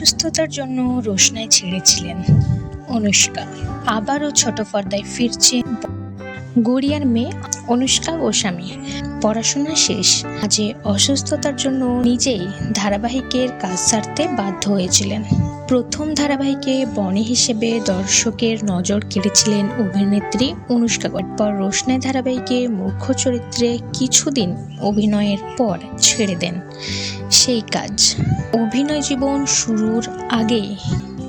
অসুস্থতার জন্য রোশনায় ছেড়েছিলেন অনুষ্কা। আবারও ছোট পর্দায় ফিরছে গড়িয়ার মেয়ে অনুষ্কা গোস্বামী পড়াশোনা শেষ আজে অসুস্থতার জন্য নিজেই ধারাবাহিকের কাজ ছাড়তে বাধ্য হয়েছিলেন। প্রথম ধারাবাহিকে বনি হিসেবে দর্শকের নজর কেড়েছিলেন অভিনেত্রী অনুষ্কা পর রোশনাই ধারাবাহিকে মুখ্য চরিত্রে কিছুদিন অভিনয়ের পর ছেড়ে দেন সেই কাজ। অভিনয় জীবন শুরুর আগেই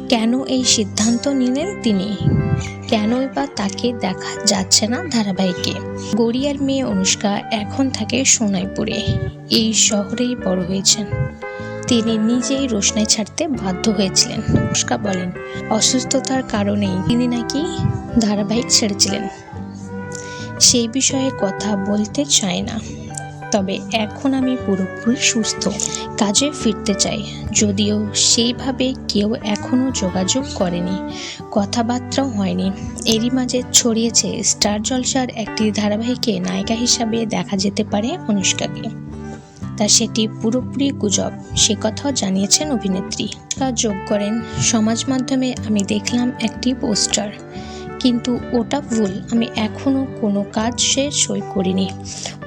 কেন এই সিদ্ধান্ত নিলেন তিনি? কেনই বা তাকে দেখা যাচ্ছে না ধারাবাহিকে। গড়িয়ার মেয়ে অনুষ্কা এখন থাকে সোনাইপুরে। এই শহরেই বড় হয়েছেন। তিনি নিজেই রোশনাই ছাড়তে বাধ্য হয়েছিলেন। অনুষ্কা বলেন, অসুস্থতার কারণেই তিনি নাকি ধারাবাহিক ছেড়েছিলেন। সেই বিষয়ে কথা বলতে চায় না। তবে এখন আমি পুরোপুরি সুস্থ। কাজে ফিরতে চাই। যদিও সেইভাবে কেউ এখনও যোগাযোগ করেনি। কথাবার্তাও হয়নি। এরই মাঝে ছড়িয়েছে স্টার জলসার একটি ধারাবাহিকে নায়িকা হিসাবে দেখা যেতে পারে অনুষ্কাকে। তা সেটি পুরোপুরি গুজব। সে কথাও জানিয়েছেন অভিনেত্রী। যোগ করেন। সমাজ মাধ্যমে আমি দেখলাম একটি পোস্টার। কিন্তু ওটা ভুল। আমি এখনও কোনো কাজ সে সই করিনি।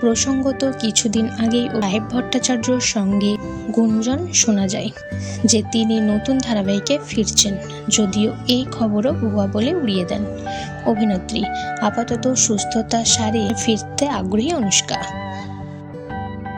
প্রসঙ্গত কিছুদিন আগেই রাহেব ভট্টাচার্যর সঙ্গে গুঞ্জন শোনা যায় যে তিনি নতুন ধারাবাহিকে ফিরছেন, যদিও এই খবরও ভুয়া বলে উড়িয়ে দেন। অভিনেত্রী, আপাতত সুস্থতা সারিয়ে ফিরতে আগ্রহী অনুষ্কা।